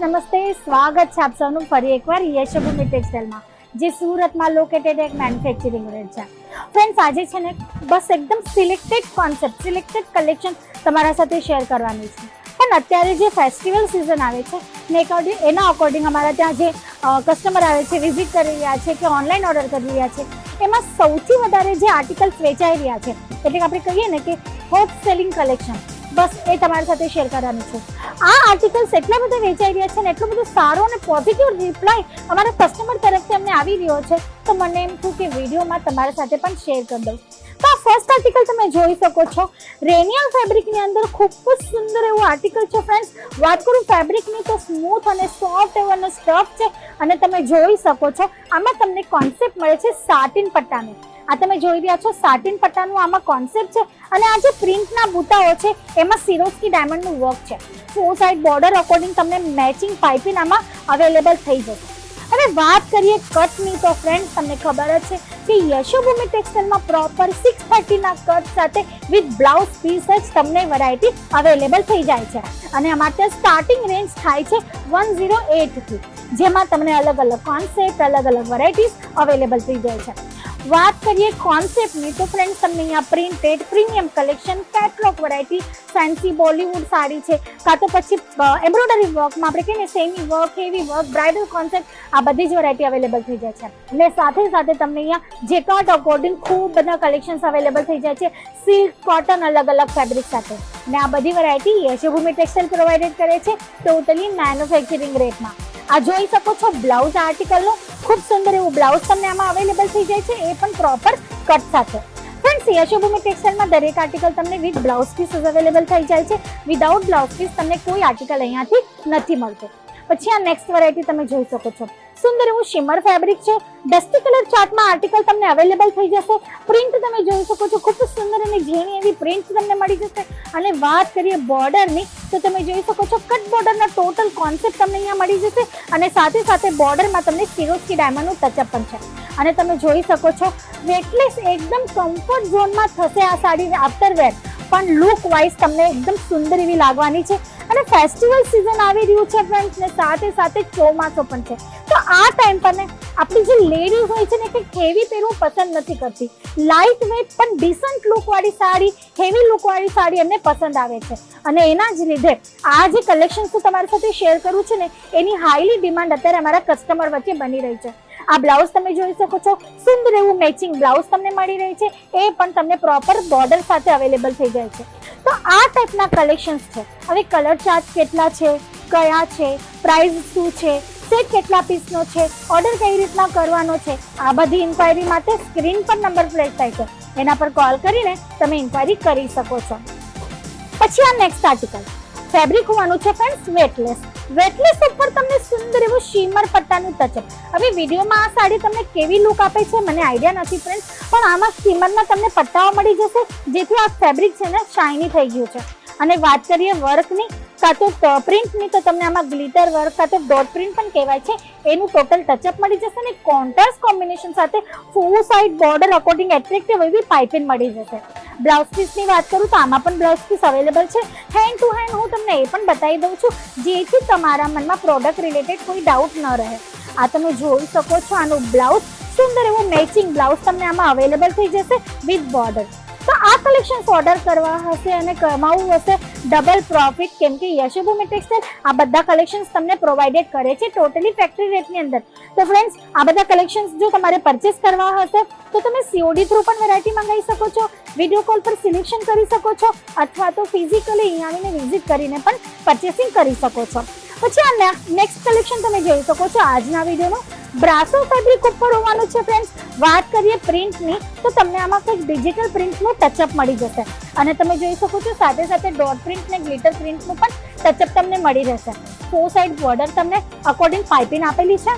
નમસ્તે. સ્વાગત છે આપ સૌનું ફરી એકવાર યશભૂમિ ટેક્સટાઇલમાં, જે સુરતમાં લોકેટેડ એક મેન્યુફેક્ચરિંગ યુનિટ છે. ફ્રેન્ડ્સ, આજે છે ને બસ એકદમ સિલેક્ટેડ કોન્સેપ્ટ સિલેક્ટેડ કલેક્શન તમારા સાથે શેર કરવાની છે. પણ અત્યારે જે ફેસ્ટિવલ સિઝન આવે છે, ને એકોર્ડિંગ એના અકોર્ડિંગ અમારા ત્યાં જે કસ્ટમર આવે છે વિઝિટ કરી રહ્યા છે કે ઓનલાઈન ઓર્ડર કરી રહ્યા છે, એમાં સૌથી વધારે જે આર્ટિકલ્સ વેચાઈ રહ્યા છે, એટલે આપણે કહીએ ને કે હોટ સેલિંગ કલેક્શન બસ એ તમારી સાથે શેર કરવાનું છે. આ આર્ટિકલ્સ એટલા બધા વેચાઈ રહ્યા છે ને એટલો બધો સારો અને પોઝિટિવ રિપ્લાય અમારા કસ્ટમર તરફથી અમને આવી રહ્યો છે, તો મને એમ થયું કે વિડીયોમાં તમારા સાથે પણ શેર કરી દઉં. તો આ ફર્સ્ટ આર્ટિકલ તમે જોઈ શકો છો. રેનિયલ ફેબ્રિકની અંદર ખૂબ જ સુંદર એવું આર્ટિકલ છે ફ્રેન્ડ્સ વાત કરું ફેબ્રિકની તો સ્મૂથ અને સોફ્ટ એવો સ્ટફ છે અને તમે જોઈ શકો છો. આમાં તમને કોન્સેપ્ટ મળે છે સાટિન પટ્ટાનું. આ તમે જોઈ રહ્યા છો, સાટિન પટ્ટાનું આમાં કોન્સેપ્ટ છે અને આ જે પ્રિન્ટના બુટાઓ છે, એમાં સિરોસ્કી ડાયમંડનું વર્ક છે. ફોર સાઇડ બોર્ડર અકોર્ડિંગ તમને મેચિંગ પાઇપિંગ આમાં અવેલેબલ થઈ જશે. અને વાત કરીએ કટની તો ફ્રેન્ડ તમને ખબર જ છે કે યશોભૂમિ ટેક્સટાઇલમાં પ્રોપર સિક્સ થર્ટીના કટ સાથે વિથ બ્લાઉઝ પીસ જ તમને વેરાયટી અવેલેબલ થઈ જાય છે. અને અમારે ત્યાં સ્ટાર્ટિંગ રેન્જ થાય છે વન ઝીરો એટથી જેમાં તમને અલગ અલગ કોન્સેપ્ટ અલગ અલગ વેરાયટીઝ અવેલેબલ થઈ જાય છે. વાત કરીએ કોન્સેપ્ટની તો ફ્રેન્ડ્સ તમને અહીંયા પ્રિન્ટેડ પ્રીમિયમ કલેક્શન કેટલોક વેરાયટી ફેન્સી બોલિવૂડ સાડી છે. કાં તો પછી એમ્બ્રોઇડરી વર્કમાં આપણે કહીએ ને semi work heavy work bridal concept આ બધી જ વેરાયટી અવેલેબલ થઈ જાય છે. અને સાથે સાથે તમને અહીંયા જેકાટ અકોર્ડિંગ ખૂબ બધા કલેક્શન્સ અવેલેબલ થઈ જાય છે. સિલ્ક કોટન અલગ અલગ ફેબ્રિક સાથે. અને આ બધી વેરાયટી યશોભૂમિ ટેક્સટાઇલ પ્રોવાઇડેડ કરે છે. ટોટલી મેન્યુફેક્ચરિંગ રેટમાં આ જોઈ શકો છો બ્લાઉઝ આર્ટિકલનો ખૂબ સુંદર એવું બ્લાઉઝ તમને આમાં અવેલેબલ થઈ જાય છે, એ પણ પ્રોપર કટ સાથે. ફ્રેન્ડ્સ યશોભૂમિ ટેક્સટાઇલમાં દરેક આર્ટિકલ તમને વિથ બ્લાઉઝ પીસ અવેલેબલ થઈ જાય છે. વિદાઉટ બ્લાઉઝ પીસ તમને કોઈ આર્ટિકલ અહીંયાથી નથી મળતો. પછી આ નેક્સ્ટ વેરાયટી તમે જોઈ શકો છો. સુંદર એવું શિમર ફેબ્રિક છે. ડસ્ટી કલર ચાર્ટમાં આર્ટિકલ તમને અવેલેબલ થઈ જશે. પ્રિન્ટ તમે જોઈ શકો છો. ખૂબ સુંદર ઝીણી એવી પ્રિન્ટ તમને મળી જશે. અને વાત કરીએ બોર્ડરની તો તમે જોઈ શકો છો કટ બોર્ડરના ટોટલ કોન્સેપ્ટ તમને અહીંયા મળી જશે. અને સાથે સાથે બોર્ડરમાં તમને સિરોસ્કી ડાયમંડનું ટચઅપ પણ છે. અને તમે જોઈ શકો છો વેટલેસ એકદમ કમ્ફર્ટ ઝોનમાં થશે આ સાડી આફ્ટર વેર પણ લુક વાઇઝ તમને એકદમ સુંદર એવી લાગવાની છે. અને ફેસ્ટિવલ સિઝન આવી રહ્યું છે ફ્રેન્ડ્સ ને સાથે સાથે ચોમાસો પણ છે. તો આ ટાઈમ પર આપણી જે લેડીઝ હોય છે ને કે હેવી પહેરવું પસંદ નથી કરતી. લાઇટ વેટ પણ ડિસન્ટ લુકવાળી સાડી હેવી લુકવાળી સાડી એમને પસંદ આવે છે. અને એના જ લીધે આ જે કલેક્શન હું તમારી સાથે શેર કરું છું ને, એની હાઈલી ડિમાન્ડ અત્યારે અમારા કસ્ટમર વચ્ચે બની રહી છે. આ બ્લાઉઝ તમે જોઈ શકો છો, સુંદર એવું મેચિંગ બ્લાઉઝ તમને મળી રહી છે. એ પણ તમને પ્રોપર બોર્ડર સાથે અવેલેબલ થઈ જાય છે. તો આ ટાઈપના કલેક્શન્સ છે. હવે કલર ચાર્ટ કેટલા છે, કયા છે પ્રાઇસ શું છે સેટ કેટલા પીસનો છે ઓર્ડર કઈ રીતના કરવાનો છે, આ બધી ઇન્ક્વાયરી માટે સ્ક્રીન પર નંબર પ્લેટ થાય છે. એના પર કોલ કરીને તમે ઇન્ક્વાયરી કરી શકો છો. પછી આ નેક્સ્ટ આર્ટિકલ ફેબ્રિક હોવાનું છે ફ્રેન્ડ્સ વેટલેસ વેટલેસ ઉપર તમને સુંદર એવું શીમર પટ્ટાનું ટચઅપ હવે વિડીયોમાં આ સાડી તમને કેવી લુક આપે છે, મને આઈડિયા નથી ફ્રેન્ડ્સ પણ આમાં શીમરના તમને પટ્ટાઓ મળી જશે, જેથી આ ફેબ્રિક છે ને શાઇની થઈ ગયું છે. અને વાત કરીએ વર્કની કાં તો પ્રિન્ટની તો તમને આમાં ગ્લિટર વર્ક તો ડોટ પ્રિન્ટ પણ કહેવાય છે. એનું ટોટલ ટચઅપ મળી જશે અને કોન્ટ્રાસ્ટ કોમ્બિનેશન સાથે four side border according attractive એવી પાઇપિંગ મળી જશે. બ્લાઉઝ પીસની વાત કરું તો આમાં પણ બ્લાઉઝ પીસ અવેલેબલ છે. હેન્ડ ટુ હેન્ડ હું તમને એ પણ બતાવી દઉં છું, જેથી તમારા મનમાં પ્રોડક્ટ રિલેટેડ કોઈ ડાઉટ ન રહે. આ તમે જોઈ શકો છો, આનું બ્લાઉઝ સુંદર એવું મેચિંગ બ્લાઉઝ તમને આમાં અવેલેબલ થઈ જશે વિથ બોર્ડર તો આ કલેક્શન્સ ઓર્ડર કરવા હશે અને કમાવું હશે. ડબલ પ્રોફિટ કેમ કે યશોભૂમિ ટેક્સટાઇલ આ બધા કલેક્શન્સ તમને પ્રોવાઇડેડ કરે છે ટોટલી ફેક્ટરી રેટની અંદર. તો ફ્રેન્ડ્સ આ બધા કલેક્શન્સ જો તમારે પરચેસ કરવા હશે, તો તમે સીઓડી થ્રુ પણ વેરાયટી મંગાવી શકો છો વીડિયો કોલ પર સિલેક્શન કરી શકો છો, અથવા તો ફિઝિકલી અહીંયા આવીને વિઝિટ કરીને પણ પરચેસિંગ કરી શકો છો. પછી આ નેક્સ્ટ કલેક્શન તમે જોઈ શકો છો આજના વિડીયોમાં બ્રાસો ફેબ્રિક ઉપર હોવાનું છે ફ્રેન્ડ્સ વાત કરીએ પ્રિન્ટની તો તમને આમાં કંઈક ડિજિટલ પ્રિન્ટનું ટચઅપ મળી જશે. અને તમે જોઈ શકો છો, સાથે સાથે ડોટ પ્રિન્ટ ને ગ્લિટર પ્રિન્ટનું પણ ટચઅપ તમને મળી રહેશે. ફોર સાઈડ બોર્ડર તમને અકોર્ડિંગ પાઇપિંગ આપેલી છે.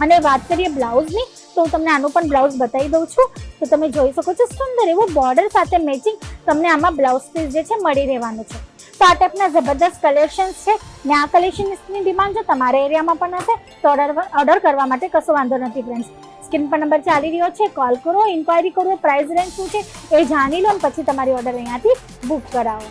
અને વાત કરીએ બ્લાઉઝની તો હું તમને આનું પણ બ્લાઉઝ બતાવી દઉં છું. તો તમે જોઈ શકો છો, સુંદર એવું બોર્ડર સાથે મેચિંગ તમને આમાં બ્લાઉઝ પીસ જે છે મળી રહેવાનું છે. તો આ ટાઈપના જબરદસ્ત કલેક્શન્સ છે. ને આ કલેક્શન્સની ડિમાન્ડ જો તમારા એરિયામાં પણ હશે, તો ઓર્ડર ઓર્ડર કરવા માટે કશો વાંધો નથી ફ્રેન્ડ્સ સ્ક્રીન પર નંબર ચાલી રહ્યો છે કોલ કરો ઇન્ક્વાયરી કરો પ્રાઇસ રેન્જ શું છે, એ જાણી લો પછી તમારી ઓર્ડર અહીંયાથી બુક કરાવો.